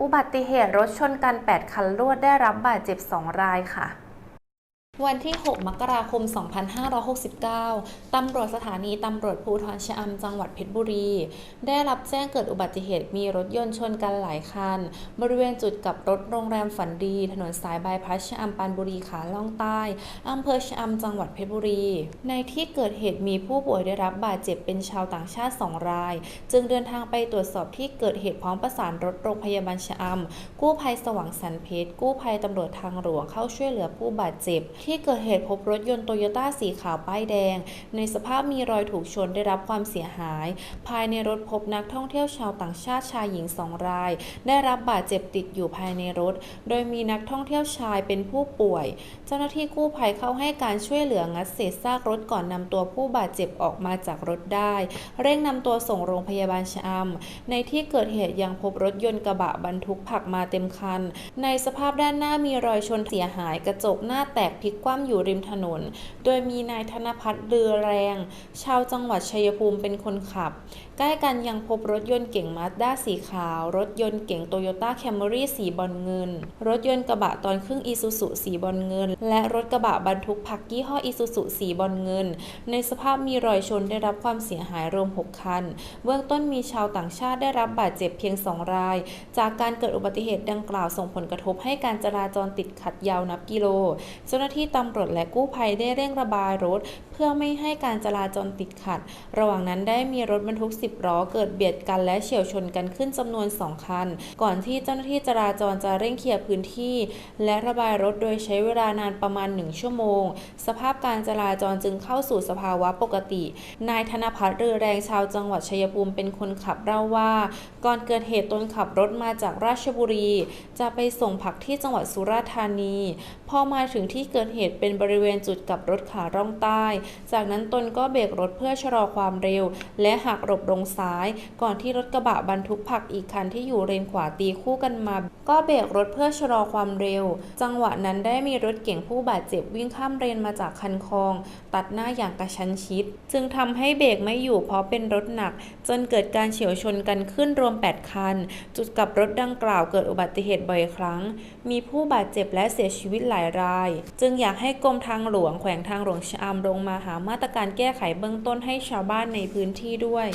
อุบัติเหตุรถชนกัน 8 คันรวดได้รับบาดเจ็บ 2 รายค่ะ วันที่ 6 มกราคม 2569 ตำรวจสถานีตำรวจภูธรชะอำจังหวัดเพชรบุรี ได้รับแจ้งเกิดอุบัติเหตุมีรถยนต์ชนกันหลายคัน บริเวณจุดกับรถโรงแรมฝันดี ถนนสายบายพาสชะอำปานบุรีขาล่องใต้อำเภอชะอำจังหวัดเพชรบุรี ในที่เกิดเหตุมีผู้ป่วยได้รับบาดเจ็บเป็นชาวต่างชาติ 2 ราย จึงเดินทางไปตรวจสอบที่เกิดเหตุพร้อมประสานรถโรงพยาบาลชะอำกู้ภัยสว่างสันเพชรกู้ภัยตำรวจทางหลวงเข้าช่วยเหลือผู้บาดเจ็บที่เกิดเหตุพบรถยนต์โตโยต้าสีขาวป้ายแดง ในสภาพมีรอยถูกชนได้รับความเสียหาย ภายในรถพบนักท่องเที่ยวชาวต่างชาติชายหญิงสองราย ได้รับบาดเจ็บติดอยู่ภายในรถ โดยมีนักท่องเที่ยวชายเป็นผู้ป่วย เจ้าหน้าที่กู้ภัยเข้าให้การช่วยเหลืองัดเศษซากรถก่อนนำตัวผู้บาดเจ็บออกมาจากรถได้ เร่งนำตัวส่งโรงพยาบาลชะอำในที่เกิดเหตุยังพบรถยนต์กระบะบรรทุกผักมาเต็มคัน ในสภาพด้านหน้ามีรอยชนเสียหายกระจกหน้าแตกพลิกคว่ำอยู่ริมถนน โดยมีนายธนพัฒน์เรือแรง ชาวจังหวัดชัยภูมิเป็นคนขับ ใกล้กันยังพบรถยนต์เก๋งมาสด้าสีขาว รถยนต์เก๋งโตโยต้าแคมรี่สีบอลเงิน รถยนต์กระบะตอนครึ่งอีซูซุสีบอลเงิน และรถกระบะบรรทุกผักยี่ห้ออีซูซุสีบอลเงิน ในสภาพมีรอยชนได้รับความเสียหายรวม 6 คัน เบื้องต้นมีชาวต่างชาติได้รับบาดเจ็บเพียง 2 ราย จากการเกิดอุบัติเหตุดังกล่าวส่งผลกระทบให้การจราจรติดขัดยาวนับกิโล เจ้าหน้าที่ตำรวจและกู้ภัยได้เร่งระบายรถ เพื่อไม่ให้การจราจรติดขัด ระหว่างนั้นได้มีรถบรรทุก 10ล้อเกิดเบียดกันและเฉี่ยวชนกันขึ้นจำนวน 2 คัน ก่อนที่เจ้าหน้าที่จราจรจะเร่งเคลียร์พื้นที่ และระบายรถโดยใช้เวลานานประมาณ 1 ชั่วโมง สภาพการจราจรจึงเข้าสู่สภาวะปกติ นายธนพัฒน์เรือแรงชาวจังหวัดชัยภูมิเป็นคนขับเล่าว่า ก่อนเกิดเหตุตนขับรถมาจากราชบุรี จะไปส่งผักที่จังหวัดสุราษฎร์ธานี พอมาถึงที่เกิดเหตุเป็นบริเวณจุดกลับรถขาร่องใต้ จากนั้นตนก็เบรกรถเพื่อชะลอความเร็ว และหักหลบลงซ้าย ก่อนที่รถกระบะบรรทุกผักอีกคันที่อยู่เลนขวาตีคู่กันมา ก็เบรกรถเพื่อชะลอความเร็ว จังหวะนั้นได้มีรถเก๋งผู้บาดเจ็บวิ่งข้ามเลนมาจากคันคลอง ตัดหน้าอย่างกระชั้นชิด จึงทำให้เบรกไม่อยู่เพราะเป็นรถหนัก จนเกิดการเฉียวชนกันขึ้นรวม 8 คัน จุดกลับรถดังกล่าวเกิดอุบัติเหตุบ่อยครั้ง มีผู้บาดเจ็บและเสียชีวิตหลายราย จึงอยากให้กรมทางหลวงแขวงทางหลวงชะอำลงมาหามาตรการแก้ไขเบื้องต้นให้ชาวบ้านในพื้นที่ด้วย